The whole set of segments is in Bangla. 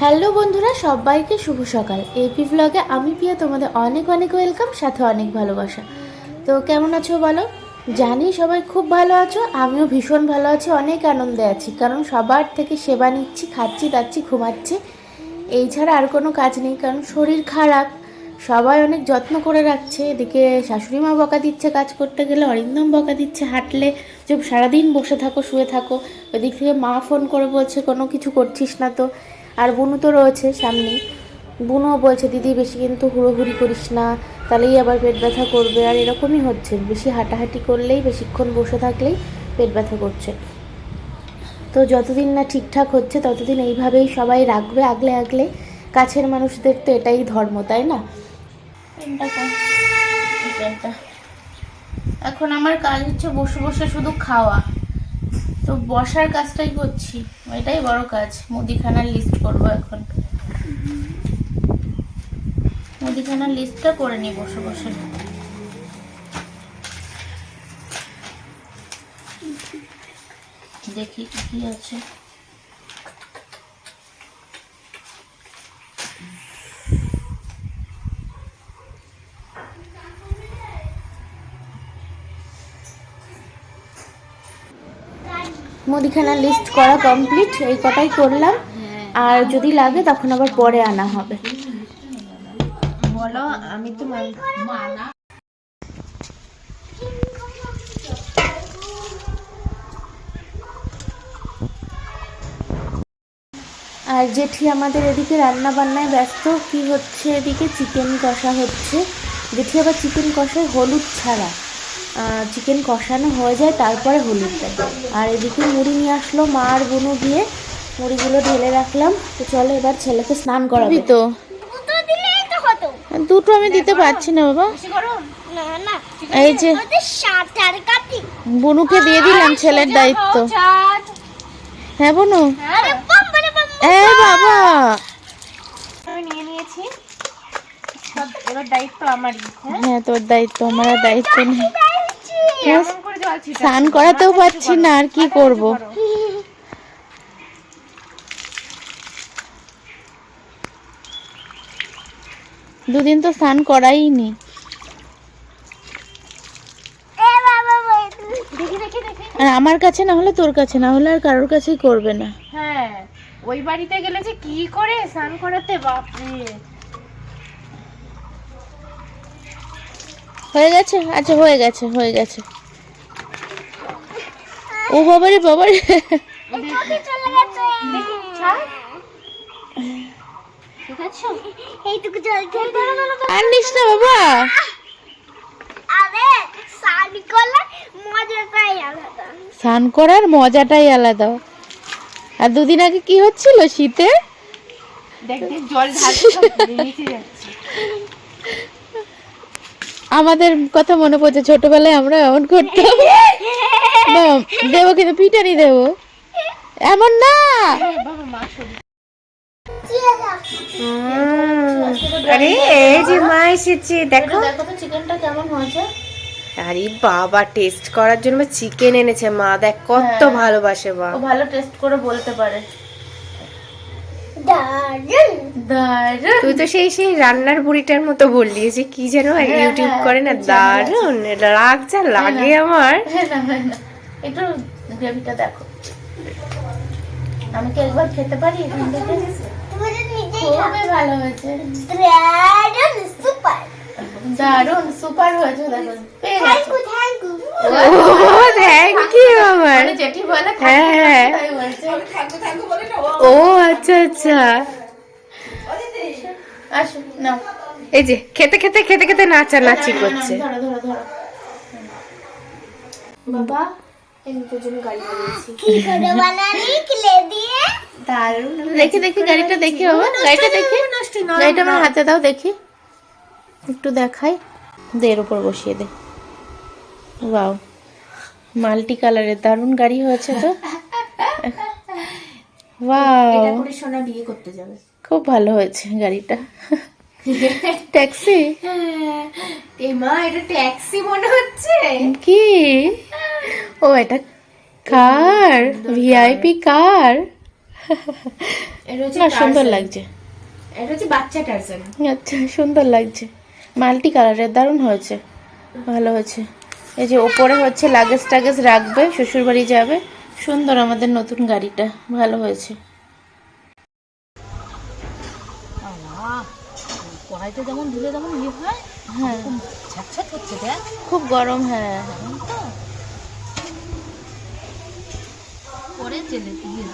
হ্যালো বন্ধুরা, সবাইকে শুভ সকাল। এপি ভ্লগে আমি প্রিয়া, তোমাদের অনেক অনেক ওয়েলকাম সাথে অনেক ভালোবাসা। তো কেমন আছো বলো? জানি সবাই খুব ভালো আছো, আমিও ভীষণ ভালো আছি, অনেক আনন্দে আছি, কারণ সবার থেকে সেবা নিচ্ছি, খাচ্ছি, দাচ্ছি, ঘুমাচ্ছি। এই ছাড়া আর কোনো কাজ নেই, কারণ শরীর খারাপ, সবাই অনেক যত্ন করে রাখছে। এদিকে শাশুড়ি মা বকা দিচ্ছে কাজ করতে গেলে, অরিন্দম বকা দিচ্ছে হাঁটলে যে সারাদিন বসে থাকো, শুয়ে থাকো। ওদিক থেকে মা ফোন করে বলছে, কোনো কিছু করছিস না তো? আর বুনু তো রয়েছে সামনে। বুনুও বলছে, দিদি, বেশি কিন্তু হুড়োহুড়ি করিস না, তাহলেই আবার পেট ব্যথা করবে। আর এরকমই হচ্ছে, বেশি হাঁটাহাঁটি করলেই, বেশিক্ষণ বসে থাকলেই পেট ব্যথা করছে। তো যতদিন না ঠিকঠাক হচ্ছে, ততদিন এইভাবেই সবাই রাখবে, আগলে আগলে। কাছের মানুষদের তো এটাই ধর্ম, তাই না? এখন আমার কাজ হচ্ছে বসে বসে শুধু খাওয়া। তো বসার কাজটাই করছি। এটাই বড় কাজ। মুদিখানার লিস্ট করব এখন। মুদিখানার লিস্টটা করে নিই বসে বসে। দেখি কি আছে। মুদিখানার লিস্ট করা কমপ্লিট এই কটাই করলাম। আর যদি লাগে তখন আবার পরে আনা হবে। বলো আমি তো আর জেঠি আমাদের এদিকে রান্না বান্নায় ব্যস্ত। কি হচ্ছে এদিকে? চিকেন কষা হচ্ছে। জেঠি আবার চিকেন কষায় হলুদ ছাড়া। চিকেন কষানো হয়ে যায় তারপরে হলুদ দেয় আর এদিকে মুড়ি নিয়ে আসলো মা আর বুনু গিয়ে। মুড়িগুলো ঢেলে রাখলাম। তো চলো এবার ছেলেকে স্নান করাবি। তো দুটো আমি দিতে পারছি না বাবা। এই যে বুনুকে দিয়ে দিলাম ছেলের দায়িত্ব। হ্যাঁ বনু? এই বাবা। নিয়ে নিয়েছি। এবার দায়িত্ব আমারই হ্যাঁ? হ্যাঁ তোর দায়িত্ব আমার দায়িত্ব নেই ব্যাস, এমন করে জল ছিটা স্নান করাতেও পারছি না আর কি করব। দুদিন তো স্নান করাইনি আর আমার কাছে না হলে তোর কাছে না হলে আর কারোর কাছেই করবে না। হ্যাঁ ওই বাড়িতে গেলে যে কি করে স্নান করাতে বাপরে। হয়ে গেছে? আচ্ছা হয়ে গেছে হয়ে গেছে। ও বাবারে বাবারে। আর নিস না বাবা। স্নান করার মজাটাই আলাদা। আর দুদিন আগে কি হচ্ছিল শীতে? আমাদের কথা মনে পড়ছে ছোটবেলায় আমরা এমন করতাম। দেবো কিন্তু পিটানি দেবো। এমন না। বাবা মা শরীর আরে এই যে মা এসেছে দেখো। দেখো তো চিকেনটা কেমন হয়েছে। আরে বাবা টেস্ট করার জন্য চিকেন এনেছে মা দেখ কত হ্যাঁ। ভালোবাসে মা। ভালো টেস্ট করে বলতে পারে। তুই তো সেই সেই রান্নার বুড়িটার মতো বললি যে কি যেন ইউটিউব হ্যাঁ, করে না দারুণ রাগ যা লাগে আমার। হ্যাঁ হ্যাঁ একটু গ্রেভিটা দেখো। আমি কি একবার খেতে পারি? এখান থেকে খুবই ভালো হয়েছে। সুপার দারুণ সুপার হয়েছে দেখো। থ্যাংক ইউ থ্যাংক ইউ ও থ্যাংক ইউ আমার। মানে জেঠি বলে হ্যাঁ, হ্যাঁ। ও আচ্ছা আচ্ছা। আসো নাও। এই যে খেতে খেতে খেতে খেতে নাচানাচি করছে। ধরো ধরো ধরো বাবা আমি তোর জন্য গাড়ি বানিয়েছি। কি করে বানালি? ক্লে দিয়ে? দারুণ দেখি দেখি গাড়িটা দেখি বাবা। গাড়িটা দেখি। গাড়িটা আমার হাতে দাও দেখি। একটু দেখাই। দে এর উপর বসিয়ে দে। বাও মাল্টি কালারের দারুণ গাড়ি হয়েছে তো। ওয়াও। সোনা বিয়ে করতে যাবে। খুব ভালো হয়েছে গাড়িটা। ট্যাক্সি? এ মা এটা ট্যাক্সি মনে হচ্ছে? কি? ও এটা কার ভিআইপি কার না সুন্দর লাগছে। এটা হচ্ছে বাচ্চা টার্জান আচ্ছা সুন্দর লাগছে। মাল্টি কালারের দারুণ হয়েছে। ভালো হয়েছে। এই যে ওপরে হচ্ছে লাগেজ টাগেজ রাখবে শ্বশুরবাড়ি যাবে। সুন্দর আমাদের নতুন গাড়িটা ভালো হয়েছে। কড়াইতে যেমন দিলে যেমন ইয়ে হয় হ্যাঁ। খুব গরম হ্যাঁ। পরে চেলে ইয়ে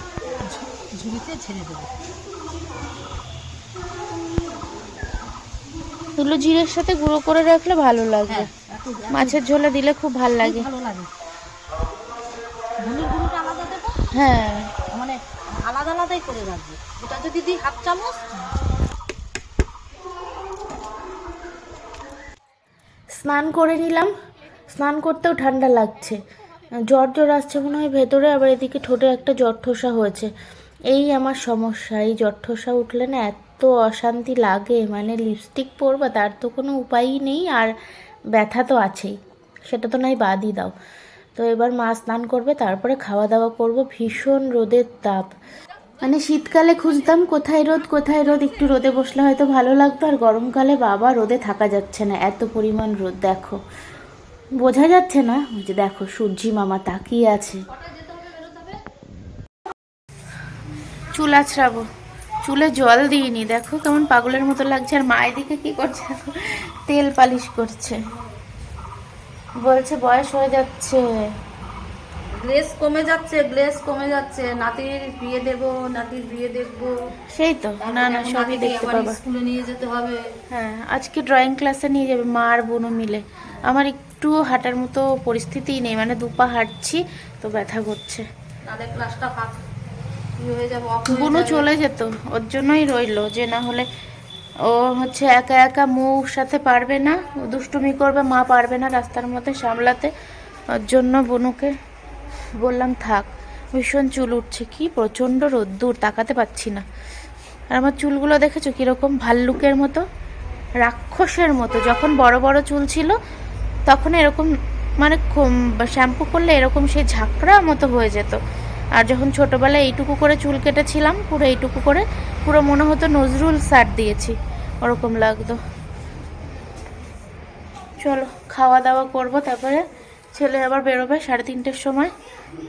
ঝু- ঝুড়িতে ছেড়ে দেবো। এগুলো জিরের সাথে গুঁড়ো করে রাখলে ভালো লাগবে হ্যাঁ মাছের ঝোলে দিলে খুব ভালো লাগে। ভালো লাগে। আলাদা দেবো? হ্যাঁ। মানে আলাদা আলাদাই করে রাখব। এটা যদি দিই হাফ চামচ। স্নান করে নিলাম। স্নান করতেও ঠান্ডা লাগছে। জ্বর জ্বর আসছে মনে হয় ভেতরে, আবার এদিকে ঠোঁটে একটা জ্বর ঠোসা হয়েছে। এই আমার সমস্যা, এই জ্বর ঠোসা উঠলে না এত অশান্তি লাগে মানে লিপস্টিক পরবা, তার তো কোনো উপায়ই নেই, আর ব্যথা তো আছেই। সেটা তো নাই, বাদই দাও। তো এবার মা স্নান করবে, তারপরে খাওয়া দাওয়া করব, ভীষণ রোদের তাপ। মানে শীতকালে খুঁজতাম, কোথায় রোদ কোথায় রোদ, একটু রোদে বসলে হয়তো ভালো লাগতো, আর গরমকালে বাবা রোদে থাকা যাচ্ছে না, এত পরিমাণ রোদ, দেখো। বোঝা যাচ্ছে না ওই যে দেখো সূর্যি মামা তাকিয়ে আছে। চুল আছড়াবো। চুলে জল দিইনি দেখো কেমন পাগলের মতো লাগছে। আর মায়ের দিকে কি করছে? তেল পালিশ করছে। বলছে বয়স হয়ে যাচ্ছে। গ্লেস কমে যাচ্ছে গ্লেস কমে যাচ্ছে। নাতির বিয়ে দেবো নাতির বিয়ে দেখব সেই তো। না না সবই দেখতে পাবা। স্কুলে নিয়ে যেতে হবে। হ্যাঁ আজকে ড্রয়িং ক্লাসে নিয়ে যাবে মা আর বোনও মিলে। আমার একটু হাঁটার মতো পরিস্থিতি নেই মানে দুপা হাঁটছি তো ব্যথা করছে। যাবে। চলে যেত ওর জন্যই রইল যে না হলে ও হচ্ছে একা একা মুখ সাথে পারবে না দুষ্টুমি করবে মা পারবে না রাস্তার মধ্যে সামলাতে। ওর জন্য বনুকে বললাম থাক ভীষণ চুল উঠছে কি প্রচণ্ড রোদ্দুর তাকাতে পাচ্ছি না। আর আমার চুলগুলো দেখেছ কীরকম ভাল্লুকের মতো রাক্ষসের মতো যখন বড় বড় চুল ছিল তখন এরকম মানে শ্যাম্পু করলে এরকম সেই ঝাঁকড়া মতো হয়ে যেত। আর যখন ছোটোবেলায় এইটুকু করে চুল কেটেছিলাম পুরো এইটুকু করে পুরো মনে হতো নজরুল সার দিয়েছি। ওরকম লাগতো। চলো খাওয়া দাওয়া করব তারপরে ছেলে আবার বেরোবে সাড়ে তিনটের সময়।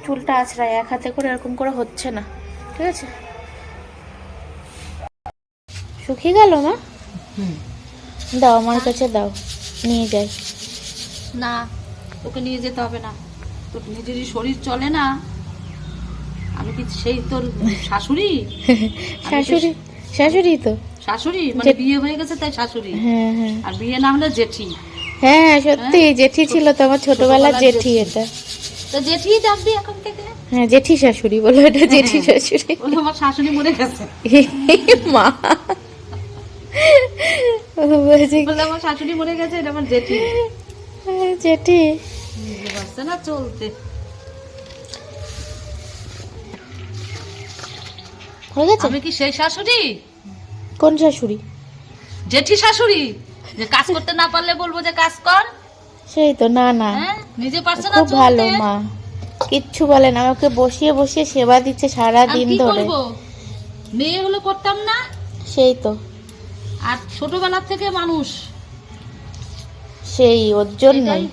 চুলটা আছড়ায় এক হাতে করে এরকম করে হচ্ছে না। ঠিক আছে? শুকিয়ে গেল না হুম। দাও আমার কাছে দাও। নিয়ে যাই। না তোকে নিয়ে যেতে হবে না। তোর নিজেরই শরীর চলে না। আমি কি সেই তোর শাশুড়ি? শাশুড়ি শাশুড়ি তো। শাশুড়ি? মানে বিয়ে হয়ে গেছে তাই শাশুড়ি? হ্যাঁ হ্যাঁ। আর বিয়ে না হলে জেঠি? হ্যাঁ হ্যাঁ সত্যি জেঠি ছিল তো আমার ছোটবেলার জেঠি এটা। তো জেঠি ডাকবি এখন থেকে? হ্যাঁ জেঠি শাশুড়ি বলো এটা জেঠি শাশুড়ি। বলে আমার শাশুড়ি মরে গেছে। মা। ও বলছে বলে আমার শাশুড়ি মরে গেছে এটা আমার জেঠি। জেঠি। পারছে না চলতে হয়ে গেছে? আমি কি সেই শাশুড়ি? কোন শাশুড়ি? জেঠি শাশুড়ি? যে কাজ করতে না পারলে বলব যে কাজ কর। সেই তো না না। হ্যাঁ নিজে পারছে না খুব ভালো মা। কিচ্ছু বলে না ওকে বসিয়ে বসিয়ে সেবা দিচ্ছে সারা দিন ধরে। মেয়ে হলে করতাম না? সেই তো। আর ছোটবেলা থেকে মানুষ। সেই ওর জন্যই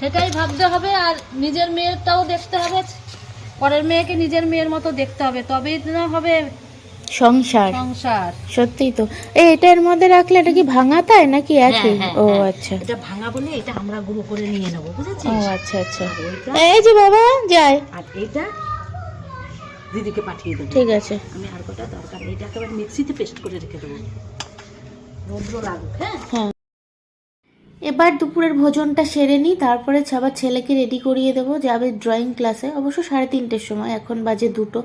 সেটাই ভাবতে হবে আর নিজের মেয়েরটাও দেখতে হবে। পরের মেয়েকে নিজের মেয়ের মতো দেখতে হবে তবেই না হবে সংসার। সংসার। সত্যিই তো। এই এটার মধ্যে রাখলে এটা কি ভাঙা তাই নাকি একই হ্যাঁ, ও হ্যাঁ। আচ্ছা। এটা ভাঙা বলে এটা আমরা গুঁড়ো করে নিয়ে নেব ও আচ্ছা আচ্ছা। এই যে বাবা যায় আর এইটা দিদিকে পাঠিয়ে দেবো। ঠিক আছে। আমি আর কটা দরকার এইটা একেবারে মিক্সিতে পেস্ট করে রেখে দেবো। রৌদ্র লাগুক হ্যাঁ? হ্যাঁ। এবার দুপুরের ভোজনটা সেরে নিই তারপরে আবার ছেলেকে রেডি করিয়ে দেবো। যাবে ড্রয়িং ক্লাসে অবশ্য সাড়ে তিনটের সময় এখন বাজে দুটো।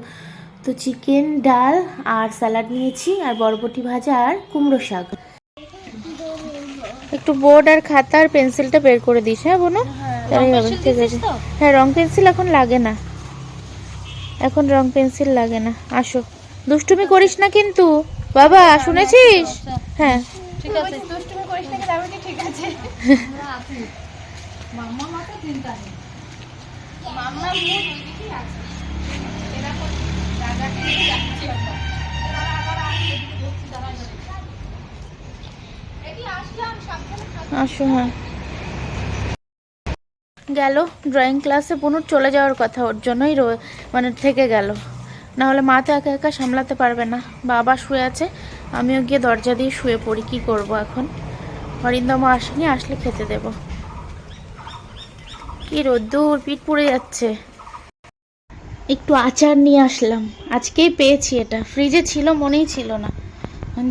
তো চিকেন ডাল আর স্যালাড নিয়েছি আর বরবটি ভাজা আর কুমড়ো শাক। একটু বোর্ড আর খাতা আর পেন্সিলটা বের করে দিস হ্যাঁ বোনো? তাই হবে ঠিক আছে হ্যাঁ রং পেন্সিল এখন লাগে না। এখন রং পেন্সিল লাগে না। আসো। দুষ্টুমি করিস না কিন্তু। বাবা শুনেছিস? হ্যাঁ। ঠিক আছে দুষ্টুমি করিস না কিন্তু আমি কি ঠিক আছে। হ্যাঁ গেল। ড্রয়িং ক্লাসে পুনর চলে যাওয়ার কথা। ওর জন্যই মানে থেকে গেল। না হলে মা তো একা একা সামলাতে পারবে না। বাবা শুয়ে আছে। আমিও গিয়ে দরজা দিয়ে শুয়ে পড়ি। কি করব এখন? হরিন্দমা আসেনি, আসলে খেতে দেব। কি রোদ্দুর পিঠ পুড়ে যাচ্ছে। একটু আচার নিয়ে আসলাম। আজকেই পেয়েছি এটা। ফ্রিজে ছিল, মনেই ছিল না।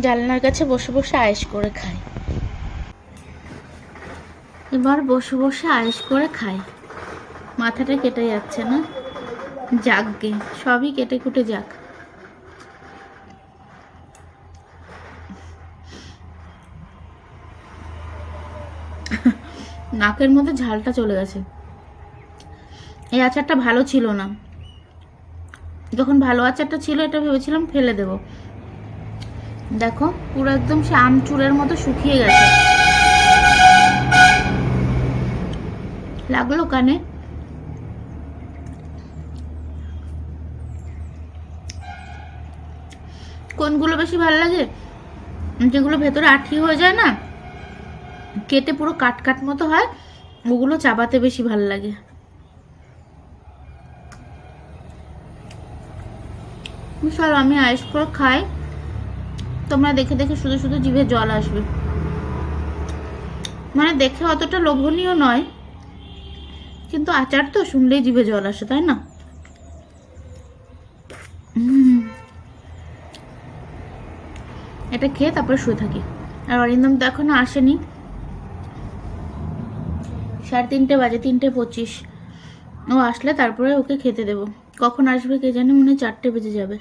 জানলার কাছে বসে বসে আয়েস করে খাই। এবার বসে বসে আয়েস করে খাই। মাথাটা কেটে যাচ্ছে না? যাক গে, সবই কেটে কুটে যাক। নাকের মধ্যে ঝালটা চলে গেছে। এই আচারটা ভালো ছিল না। যখন ভালো আচারটা ছিল, এটা ভেবেছিলাম ফেলে দেব। দেখো, পুরো একদম সে আমচুরের মতো শুকিয়ে গেছে। লাগল কানে? কোনগুলো বেশি ভালো লাগে? যেগুলো ভেতরে আঠি হয়ে যায় না? কেটে পুরো কাট কাট মতো হয়, ওগুলো চাবাতে বেশি ভালো লাগে। চলো, আমি আইস করে খাই। তোমরা দেখে দেখে শুধু শুধু জিভে জল আসবে। মানে দেখে অতটা লোভনীয় নয়, কিন্তু আচার তো শুনলেই জিভে জল আসে, তাই না। এটা খেয়ে তারপরে শুয়ে থাকি। আর অরিন্দম তো এখনও আসেনি। সাড়ে তিনটে বাজে, তিনটে পঁচিশ। ও আসলে তারপরে ওকে খেতে দেবো। কখন আসবে কে জানে, মনে চারটে বেজে যাবে।